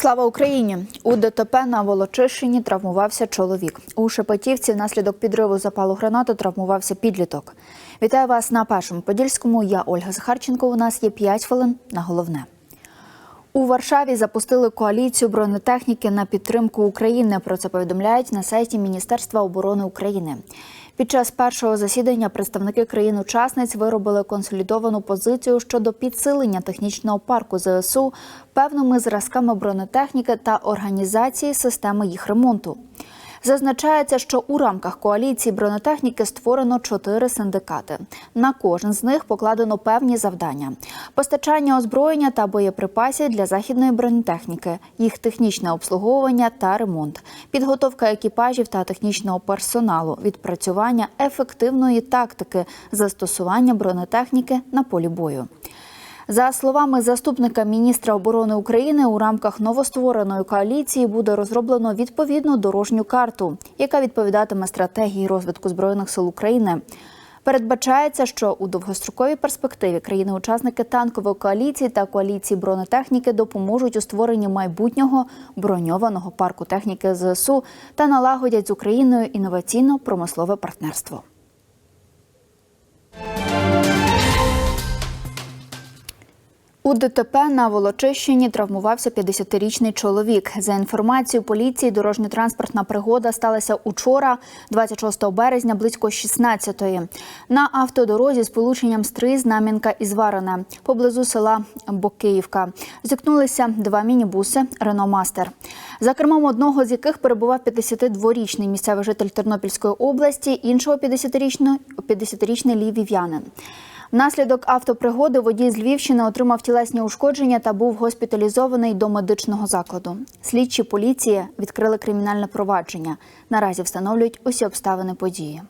Слава Україні! У ДТП на Волочищині травмувався чоловік. У Шепетівці внаслідок підриву запалу гранату травмувався підліток. Вітаю вас на першому подільському. Я Ольга Захарченко. У нас є 5 хвилин на головне. У Варшаві запустили коаліцію бронетехніки на підтримку України. Про це повідомляють на сайті Міністерства оборони України. Під час першого засідання представники країн-учасниць виробили консолідовану позицію щодо підсилення технічного парку ЗСУ певними зразками бронетехніки та організації системи їх ремонту. Зазначається, що у рамках коаліції бронетехніки створено чотири синдикати. На кожен з них покладено певні завдання: постачання озброєння та боєприпасів для західної бронетехніки, їх технічне обслуговування та ремонт, підготовка екіпажів та технічного персоналу, відпрацювання ефективної тактики застосування бронетехніки на полі бою. За словами заступника міністра оборони України, у рамках новоствореної коаліції буде розроблено відповідну дорожню карту, яка відповідатиме стратегії розвитку збройних сил України. Передбачається, що у довгостроковій перспективі країни-учасники танкової коаліції та коаліції бронетехніки допоможуть у створенні майбутнього броньованого парку техніки ЗСУ та налагодять з Україною інноваційно-промислове партнерство. У ДТП на Волочищині травмувався 50-річний чоловік. За інформацією поліції, дорожньо-транспортна пригода сталася учора, 26 березня, близько 16-ї. На автодорозі з полученням Стрий, Знам'янка і Зварина, поблизу села Бокиївка. Зіткнулися два мінібуси Рено Мастер. За кермом одного з яких перебував 52-річний місцевий житель Тернопільської області, іншого 50-річний 50-річний львів'янин. Внаслідок автопригоди водій з Львівщини отримав тілесні ушкодження та був госпіталізований до медичного закладу. Слідчі поліції відкрили кримінальне провадження. Наразі встановлюють усі обставини події.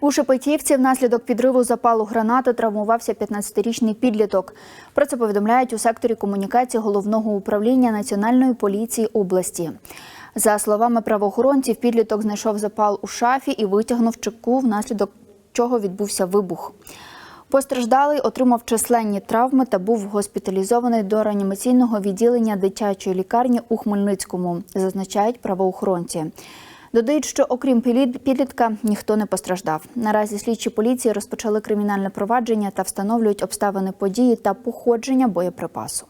У Шепетівці внаслідок підриву запалу гранати травмувався 15-річний підліток. Про це повідомляють у секторі комунікації головного управління Національної поліції області. За словами правоохоронців, підліток знайшов запал у шафі і витягнув чеку, внаслідок чого відбувся вибух. Постраждалий отримав численні травми та був госпіталізований до реанімаційного відділення дитячої лікарні у Хмельницькому, зазначають правоохоронці. Додають, що окрім підлітка ніхто не постраждав. Наразі слідчі поліції розпочали кримінальне провадження та встановлюють обставини події та походження боєприпасу.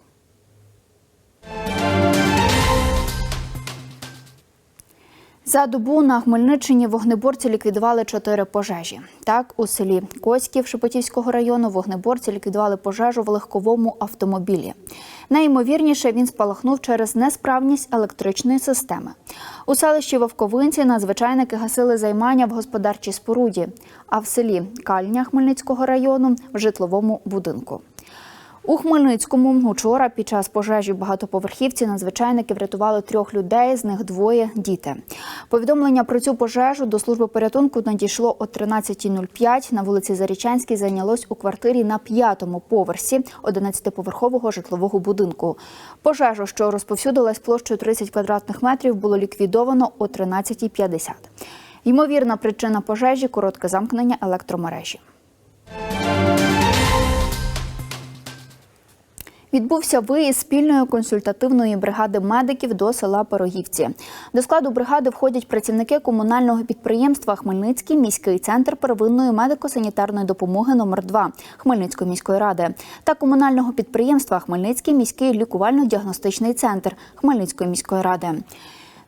За добу на Хмельниччині вогнеборці ліквідували чотири пожежі. Так, у селі Коськів Шепетівського району вогнеборці ліквідували пожежу в легковому автомобілі. Найімовірніше він спалахнув через несправність електричної системи. У селищі Вовковинці надзвичайники гасили займання в господарчій споруді, а в селі Кальня Хмельницького району в житловому будинку. У Хмельницькому учора під час пожежі багатоповерхівці надзвичайники врятували трьох людей, з них двоє діти. Повідомлення про цю пожежу до служби порятунку надійшло о 13.05 на вулиці Зарічанській. Зайнялось у квартирі на п'ятому поверсі 11-поверхового житлового будинку. Пожежу, що розповсюдилась площею 30 квадратних метрів, було ліквідовано о 13.50. Ймовірна причина пожежі коротке замкнення електромережі. Відбувся виїзд спільної консультативної бригади медиків до села Пирогівці. До складу бригади входять працівники комунального підприємства Хмельницький міський центр первинної медико-санітарної допомоги номер 2 Хмельницької міської ради та комунального підприємства Хмельницький міський лікувально-діагностичний центр Хмельницької міської ради.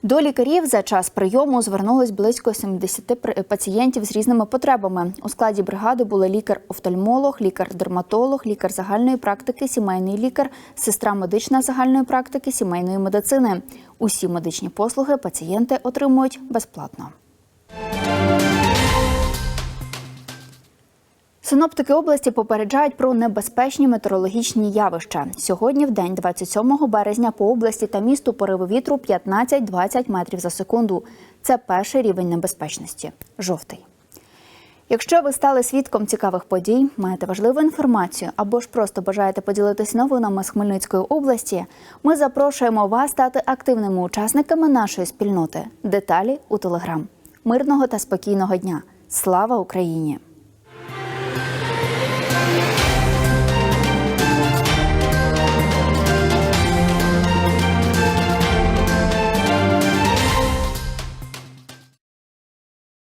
До лікарів за час прийому звернулось близько 70 пацієнтів з різними потребами. У складі бригади були лікар-офтальмолог, лікар-дерматолог, лікар загальної практики, сімейний лікар, сестра медична загальної практики, сімейної медицини. Усі медичні послуги пацієнти отримують безплатно. Синоптики області попереджають про небезпечні метеорологічні явища. Сьогодні, в день 27 березня, по області та місту пориви вітру 15-20 метрів за секунду. Це перший рівень небезпечності жовтий. Якщо ви стали свідком цікавих подій, маєте важливу інформацію або ж просто бажаєте поділитися новинами з Хмельницької області, ми запрошуємо вас стати активними учасниками нашої спільноти. Деталі у телеграм. Мирного та спокійного дня. Слава Україні!